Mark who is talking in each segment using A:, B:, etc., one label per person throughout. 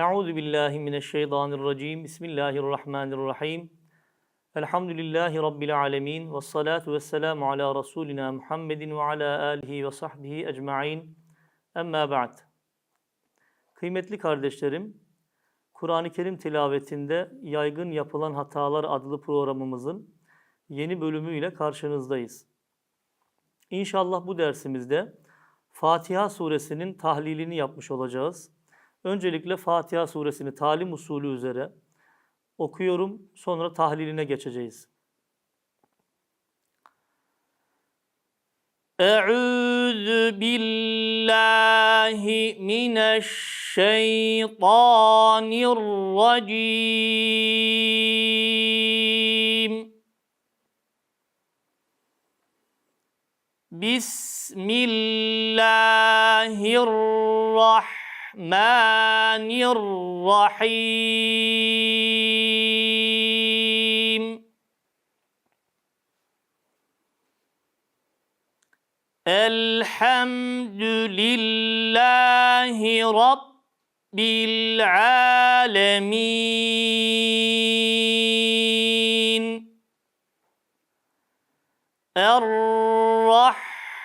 A: Euzu billahi mineşşeytanirracim. Bismillahirrahmanirrahim. Elhamdülillahi rabbil alamin ve salatu vesselamu ala rasulina Muhammedin ve ala alihi ve sahbihi ecmaîn. Amma ba'd. Kıymetli kardeşlerim, Kur'an-ı Kerim tilavetinde yaygın yapılan hatalar adlı programımızın yeni bölümüyle karşınızdayız. İnşallah bu dersimizde Fatiha suresinin tahlilini yapmış olacağız. Öncelikle Fatiha suresini talim usulü üzere okuyorum. Sonra tahliline geçeceğiz. Eûzü billahi mineşşeytanirracim. Bismillahirrahmanirrahim. الرحمن الرحيم. الحمد لله رب العالمين. الرحمن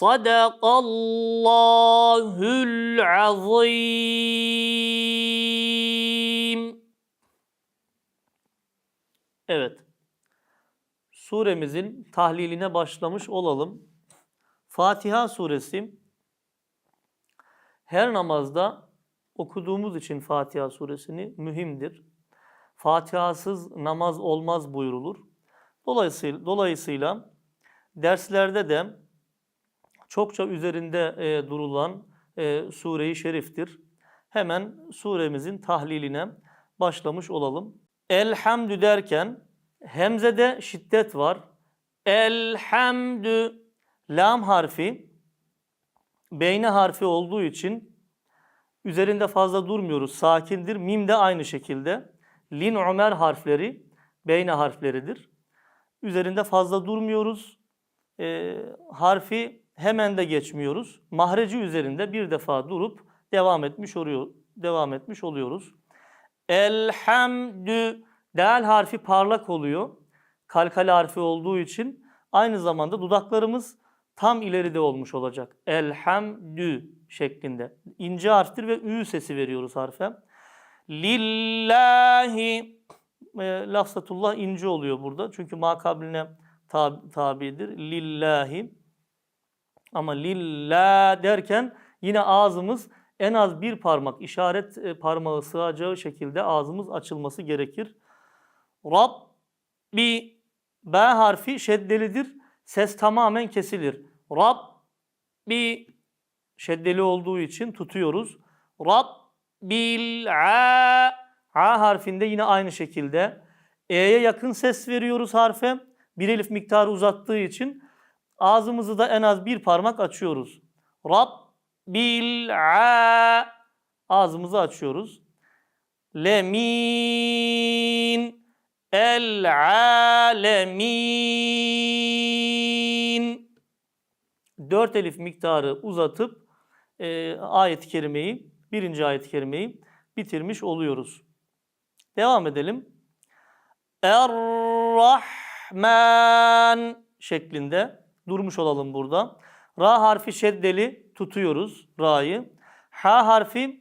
A: Sadakallahul azim. Evet. Suremizin tahliline başlamış olalım. Fatiha suresi her namazda okuduğumuz için Fatiha suresini mühimdir. Fatihasız namaz olmaz buyrulur. Dolayısıyla, dolayısıyla derslerde de çokça üzerinde e, durulan e, sure-i şeriftir. Hemen suremizin tahliline başlamış olalım. Elhamdü derken hemzede şiddet var. Elhamdü lam harfi beyne harfi olduğu için üzerinde fazla durmuyoruz. Sakindir. Mim de aynı şekilde. Lin Ömer harfleri beyne harfleridir. Üzerinde fazla durmuyoruz. Ee, harfi hemen de geçmiyoruz. Mahreci üzerinde bir defa durup devam etmiş oluyor. Devam etmiş oluyoruz. Elhamdü Del harfi parlak oluyor. Kalkal harfi olduğu için aynı zamanda dudaklarımız tam ileride olmuş olacak. Elhamdü şeklinde. İnce harftir ve ü sesi veriyoruz harfe. Lillahi e, lafzatullah ince oluyor burada. Çünkü makabline tab tabidir. Lillahi. Ama lillah derken yine ağzımız en az bir parmak işaret e, parmağı sığacağı şekilde ağzımız açılması gerekir. Rabbi B harfi şeddelidir. Ses tamamen kesilir. Rabbi şeddeli olduğu için tutuyoruz. Rabbil a A harfinde yine aynı şekilde E'ye yakın ses veriyoruz harfe. Bir elif miktarı uzattığı için ağzımızı da en az bir parmak açıyoruz. Rabbil a ağzımızı açıyoruz. Lemin El alemin. Dört elif miktarı uzatıp e, ayet-i kerimeyi, birinci ayet-i kerimeyi bitirmiş oluyoruz. Devam edelim. Rahman şeklinde durmuş olalım burada. Ra harfi şeddeli tutuyoruz ra'yı. Ha harfi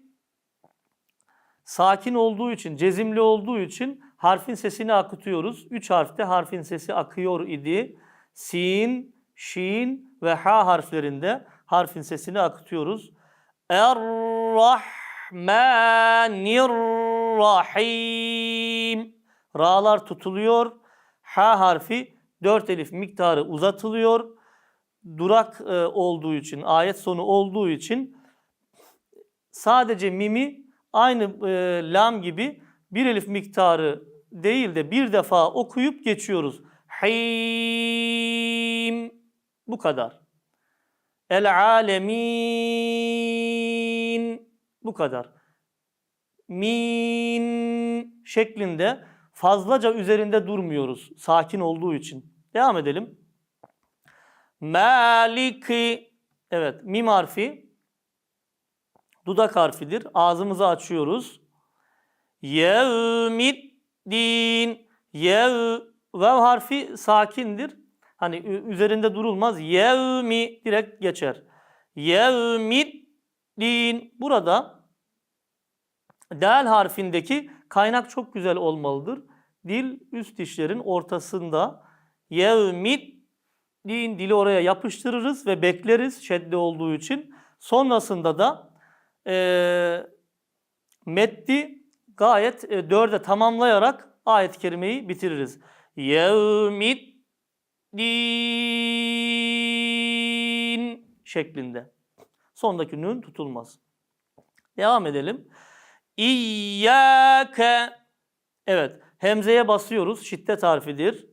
A: sakin olduğu için, cezimli olduğu için harfin sesini akıtıyoruz. Üç harfte harfin sesi akıyor idi. Sin, şin ve ha harflerinde harfin sesini akıtıyoruz. Er-Rahmanir-Rahim. Ra'lar tutuluyor. Ha harfi dört elif miktarı uzatılıyor. Durak e, olduğu için, ayet sonu olduğu için sadece mimi aynı e, lam gibi bir elif miktarı değil de bir defa okuyup geçiyoruz. Him. Bu kadar. El alemin. Bu kadar. Min şeklinde fazlaca üzerinde durmuyoruz. Sakin olduğu için. Devam edelim. Maliki. Evet, mim harfi dudak harfidir. Ağzımızı açıyoruz. Yevmiddin. Yev vav harfi sakindir. Hani üzerinde durulmaz. Yevmi direkt geçer. Yevmiddin. Burada dal harfindeki kaynak çok güzel olmalıdır. Dil üst dişlerin ortasında. Yevmiddin dili oraya yapıştırırız ve bekleriz şedde olduğu için. Sonrasında da eee metni gayet e, dörde tamamlayarak ayet-i kerimeyi bitiririz. Yevmiddin şeklinde. Sondaki nün tutulmaz. Devam edelim. İyyâke Evet, hemzeye basıyoruz. Şiddet harfidir.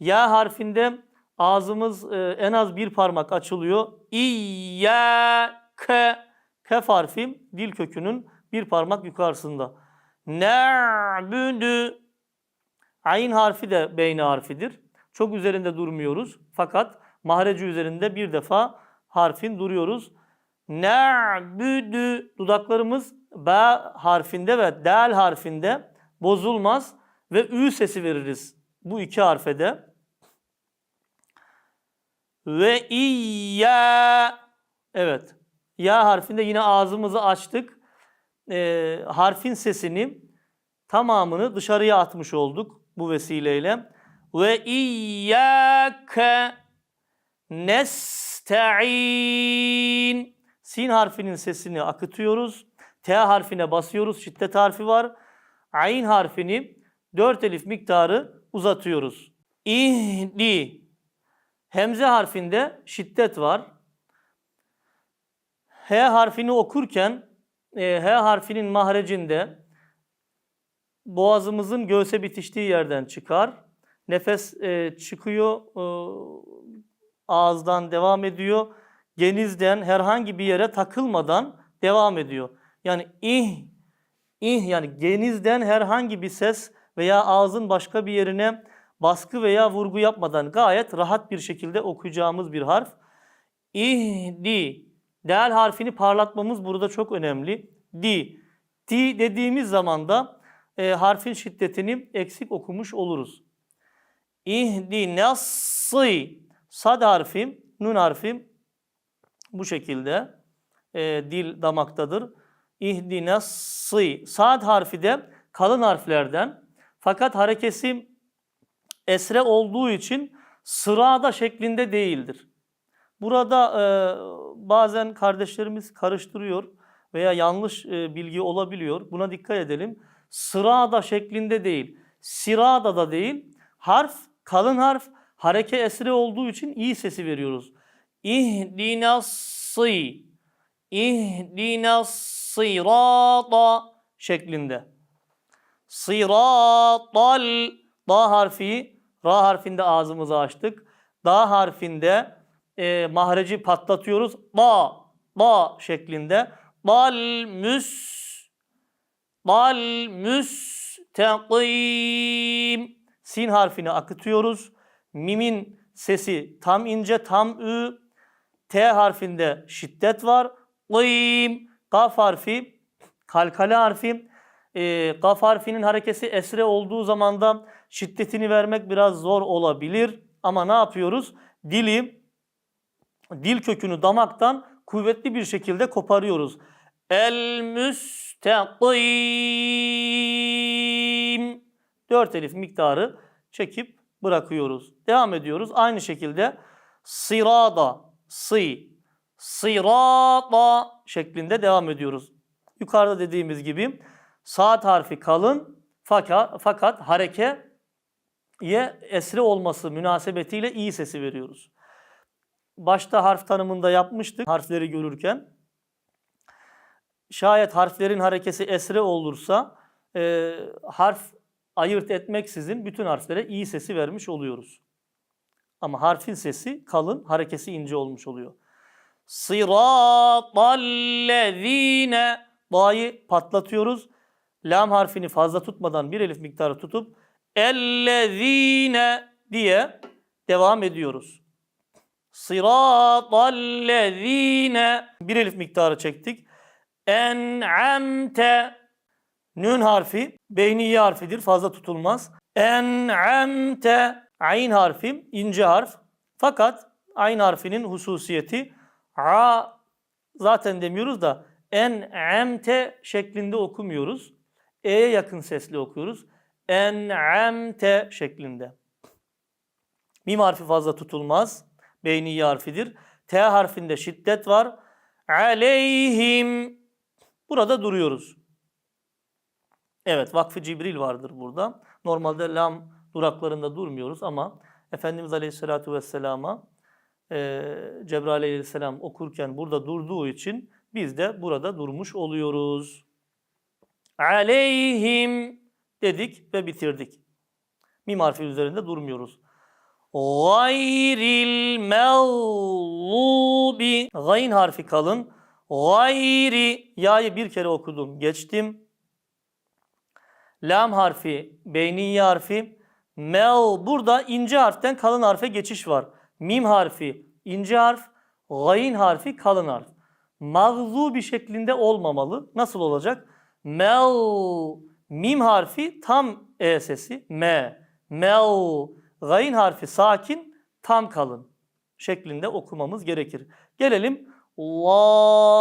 A: Ya harfinde ağzımız e, en az bir parmak açılıyor. İyyâke Kef harfi dil kökünün bir parmak yukarısında. Na'budu Ayn harfi de beyni harfidir. Çok üzerinde durmuyoruz. Fakat mahreci üzerinde bir defa harfin duruyoruz. Na'budu dudaklarımız B harfinde ve dal harfinde bozulmaz ve ü sesi veririz bu iki harfede. Ve iyya evet ya harfinde yine ağzımızı açtık. Ee, harfin sesini tamamını dışarıya atmış olduk bu vesileyle. Ve iyyâke nesta'in. Sin harfinin sesini akıtıyoruz. T harfine basıyoruz. Şiddet harfi var. Ayn harfini dört elif miktarı uzatıyoruz. İhdi. Hemze harfinde şiddet var. H harfini okurken e, H harfinin mahrecinde boğazımızın göğse bitiştiği yerden çıkar. Nefes e, çıkıyor, e, ağızdan devam ediyor. Genizden herhangi bir yere takılmadan devam ediyor. Yani ih, ih yani genizden herhangi bir ses veya ağzın başka bir yerine baskı veya vurgu yapmadan gayet rahat bir şekilde okuyacağımız bir harf. İhdi. Del harfini parlatmamız burada çok önemli. Di. Di dediğimiz zaman da e, harfin şiddetini eksik okumuş oluruz. İhdi nassı. Sad harfi, nun harfi bu şekilde e, dil damaktadır. İhdi nassı. Sad harfi de kalın harflerden. Fakat harekesi esre olduğu için sırada şeklinde değildir. Burada e, bazen kardeşlerimiz karıştırıyor veya yanlış e, bilgi olabiliyor. Buna dikkat edelim. Sırada şeklinde değil, sirada da değil. Harf, kalın harf, hareke esre olduğu için iyi sesi veriyoruz. İhdinassı, ihdinassirata şeklinde. Sıratal, da harfi, ra harfinde ağzımızı açtık. Da harfinde e, mahreci patlatıyoruz. Ba, ba şeklinde. Dal müs, dal müstakim. Sin harfini akıtıyoruz. Mimin sesi tam ince, tam ü. T harfinde şiddet var. Qim. Kaf harfi, kalkale harfi. E, gaf harfinin harekesi esre olduğu zaman da şiddetini vermek biraz zor olabilir. Ama ne yapıyoruz? Dili, dil kökünü damaktan kuvvetli bir şekilde koparıyoruz. El müstakim. Dört elif miktarı çekip bırakıyoruz. Devam ediyoruz. Aynı şekilde sirada, si, sirata şeklinde devam ediyoruz. Yukarıda dediğimiz gibi saat harfi kalın fakat, fakat harekeye esre olması münasebetiyle iyi sesi veriyoruz. Başta harf tanımında yapmıştık harfleri görürken. Şayet harflerin harekesi esre olursa e, harf ayırt etmeksizin bütün harflere iyi sesi vermiş oluyoruz. Ama harfin sesi kalın, harekesi ince olmuş oluyor. Sıratallezine Da'yı patlatıyoruz. Lam harfini fazla tutmadan bir elif miktarı tutup ellezine diye devam ediyoruz. Sıratallezine bir elif miktarı çektik. En'amte Nün harfi beyniye harfidir. Fazla tutulmaz. En'amte ayn harfi ince harf. Fakat ayn harfinin hususiyeti a zaten demiyoruz da en'amte şeklinde okumuyoruz. E'ye yakın sesli okuyoruz. En'amte şeklinde. Mim harfi fazla tutulmaz. Beyniye harfidir. T harfinde şiddet var. Aleyhim. Burada duruyoruz. Evet Vakfı Cibril vardır burada. Normalde lam duraklarında durmuyoruz ama Efendimiz Aleyhisselatü Vesselam'a e, Cebrail Aleyhisselam okurken burada durduğu için biz de burada durmuş oluyoruz. Aleyhim dedik ve bitirdik. Mim harfi üzerinde durmuyoruz. Gayril mağlubi Gayn harfi kalın. Gayri Ya'yı bir kere okudum. Geçtim. Lam harfi, beyniye harfi. Mel burada ince harften kalın harfe geçiş var. Mim harfi ince harf, gayn harfi kalın harf. Mağzu bir şeklinde olmamalı. Nasıl olacak? Mel, mim harfi tam e sesi. Me, mel, gayn harfi sakin, tam kalın şeklinde okumamız gerekir. Gelelim lade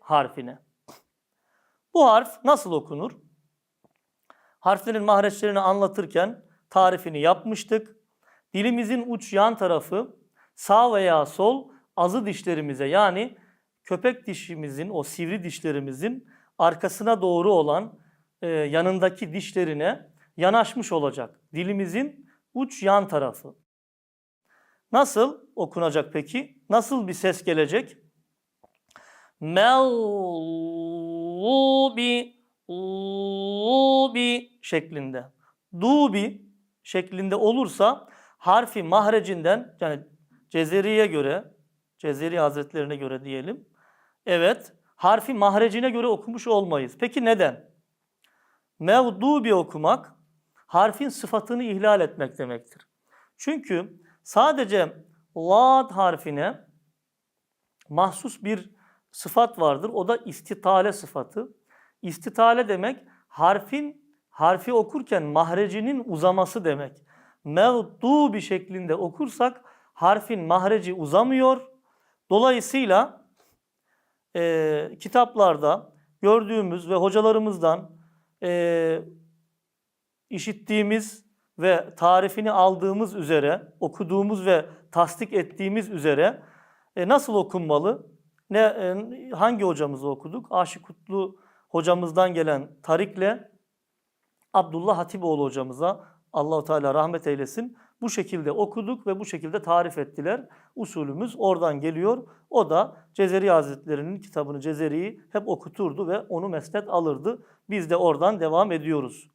A: harfine. Bu harf nasıl okunur? harflerin mahreçlerini anlatırken tarifini yapmıştık. Dilimizin uç yan tarafı sağ veya sol azı dişlerimize yani köpek dişimizin o sivri dişlerimizin arkasına doğru olan e, yanındaki dişlerine yanaşmış olacak. Dilimizin uç yan tarafı. Nasıl okunacak peki? Nasıl bir ses gelecek? Mevlubi Ubi şeklinde. Dubi şeklinde olursa harfi mahrecinden yani Cezeri'ye göre, Cezeri Hazretlerine göre diyelim. Evet, harfi mahrecine göre okumuş olmayız. Peki neden? Mevdubi okumak harfin sıfatını ihlal etmek demektir. Çünkü sadece lad harfine mahsus bir sıfat vardır. O da istitale sıfatı. İstitale demek harfin harfi okurken mahrecinin uzaması demek. Mevdu bir şeklinde okursak harfin mahreci uzamıyor. Dolayısıyla e, kitaplarda gördüğümüz ve hocalarımızdan e, işittiğimiz ve tarifini aldığımız üzere, okuduğumuz ve tasdik ettiğimiz üzere e, nasıl okunmalı? Ne e, hangi hocamızı okuduk? Aşık Kutlu hocamızdan gelen tarikle Abdullah Hatipoğlu hocamıza Allahu Teala rahmet eylesin. Bu şekilde okuduk ve bu şekilde tarif ettiler. Usulümüz oradan geliyor. O da Cezeri Hazretleri'nin kitabını Cezeri'yi hep okuturdu ve onu mesnet alırdı. Biz de oradan devam ediyoruz.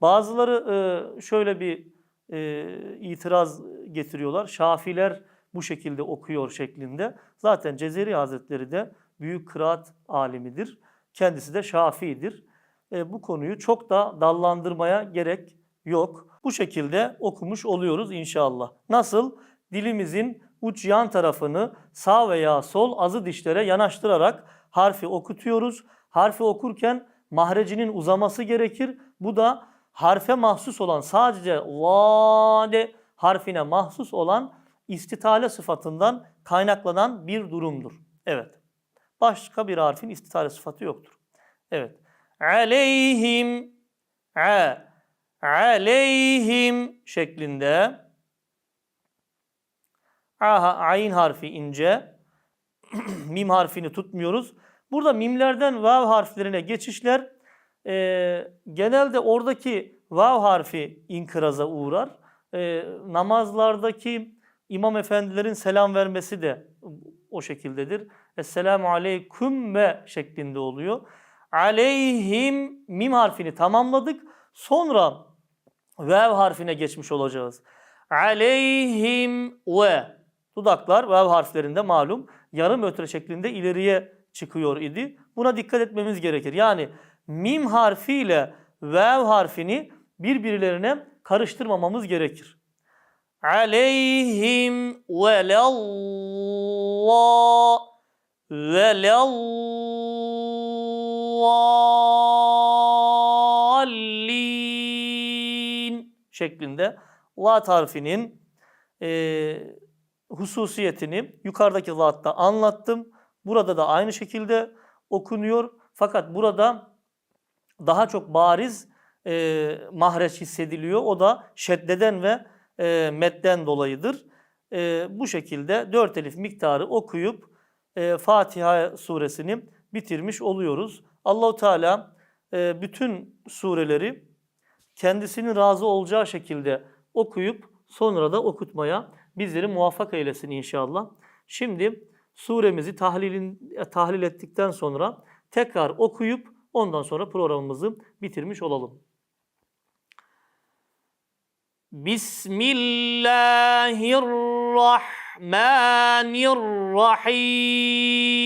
A: Bazıları e, şöyle bir e, itiraz getiriyorlar. Şafiler bu şekilde okuyor şeklinde. Zaten Cezeri Hazretleri de büyük kıraat alimidir. Kendisi de Şafii'dir. E, bu konuyu çok da dallandırmaya gerek yok. Bu şekilde okumuş oluyoruz inşallah. Nasıl? Dilimizin uç yan tarafını sağ veya sol azı dişlere yanaştırarak harfi okutuyoruz. Harfi okurken mahrecinin uzaması gerekir. Bu da harfe mahsus olan sadece vade harfine mahsus olan istitale sıfatından kaynaklanan bir durumdur. Evet. Başka bir harfin istitale sıfatı yoktur. Evet. Aleyhim a aleyhim şeklinde aha ayn harfi ince mim harfini tutmuyoruz. Burada mimlerden vav harflerine geçişler e, genelde oradaki vav harfi inkıraza uğrar. E, namazlardaki imam efendilerin selam vermesi de o şekildedir. Esselamu aleyküm ve şeklinde oluyor. Aleyhim mim harfini tamamladık. Sonra vev harfine geçmiş olacağız. Aleyhim ve dudaklar vev harflerinde malum yarım ötre şeklinde ileriye çıkıyor idi. Buna dikkat etmemiz gerekir. Yani mim harfiyle vev harfini birbirlerine karıştırmamamız gerekir. Aleyhim ve lalla şeklinde lat harfinin e, hususiyetini yukarıdaki latta anlattım. Burada da aynı şekilde okunuyor. Fakat burada daha çok bariz e, mahreç hissediliyor. O da şeddeden ve e, medden dolayıdır. E, bu şekilde dört elif miktarı okuyup e, Fatiha suresini bitirmiş oluyoruz. Allahu Teala e, bütün sureleri kendisinin razı olacağı şekilde okuyup sonra da okutmaya bizleri muvaffak eylesin inşallah. Şimdi suremizi tahlilin, tahlil ettikten sonra tekrar okuyup ondan sonra programımızı bitirmiş olalım. Bismillahirrahmanirrahim.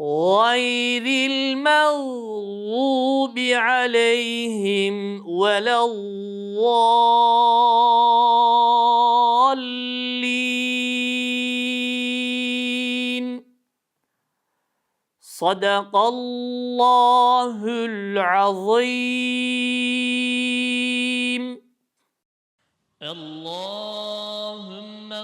A: غير المغضوب عليهم ولا الضالين. صدق الله العظيم. اللهم